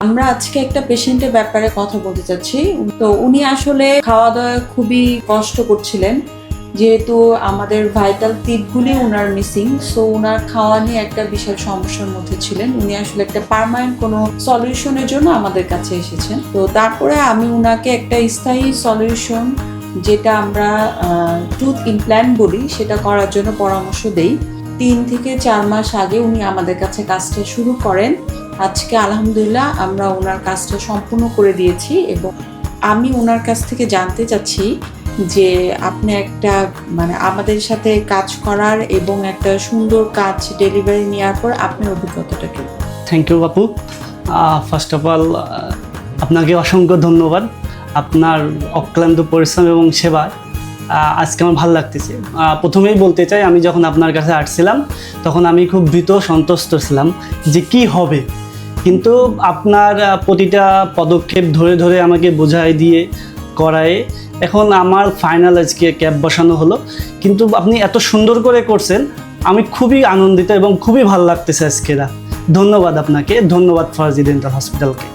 আমরা আজকে একটা পেশেন্টের ব্যাপারে কথা বলতে চাচ্ছি। তো উনি আসলে খাওয়া দাওয়া খুবই কষ্ট করছিলেন, যেহেতু আমাদের ভাইটাল টিপগুলি ওনার মিসিং সো ওনার খাওয়া নিয়ে একটা বিশাল সমস্যার মধ্যে ছিলেন। উনি আসলে একটা পারমানেন্ট কোনো সলিউশনের জন্য আমাদের কাছে এসেছেন। তো তারপরে আমি ওনাকে একটা স্থায়ী সলিউশন যেটা আমরা টুথ ইমপ্ল্যান্ট বলি, সেটা করার জন্য পরামর্শ দেই। তিন থেকে চার মাস আগে উনি আমাদের কাছে কাজটা শুরু করেন। আজকে আলহামদুলিল্লাহ আমরা ওনার কাজটা সম্পূর্ণ করে দিয়েছি এবং আমি ওনার কাছ থেকে জানতে চাচ্ছি যে আপনি একটা মানে আমাদের সাথে কাজ করার এবং একটা সুন্দর কাজ ডেলিভারি নেওয়ার পর আপনার অভিজ্ঞতাটা কি? থ্যাংক ইউ বাপু। ফার্স্ট অফ অল আপনাকে অসংখ্য ধন্যবাদ। আপনার অক্লান্ত পরিশ্রম এবং আহ, আজকে আমার ভালো লাগতেছে। প্রথমেই বলতে চাই, আমি যখন আপনার কাছে আসছিলাম, তখন আমি খুব ভীত সন্তুষ্ট ছিলাম যে কি হবে। কিন্তু আপনার প্রতিটা পদক্ষেপ ধরে ধরে আমাকে বোঝাই দিয়ে করায়, এখন আমার ফাইনাল আজকে ক্যাব বসানো হলো। কিন্তু আপনি এত সুন্দর করে করছেন, আমি খুবই আনন্দিত এবং খুবই ভালো লাগতেছে আজকেরা ধন্যবাদ আপনাকে, ধন্যবাদ ফরজি ডেন্টাল হসপিটালকে।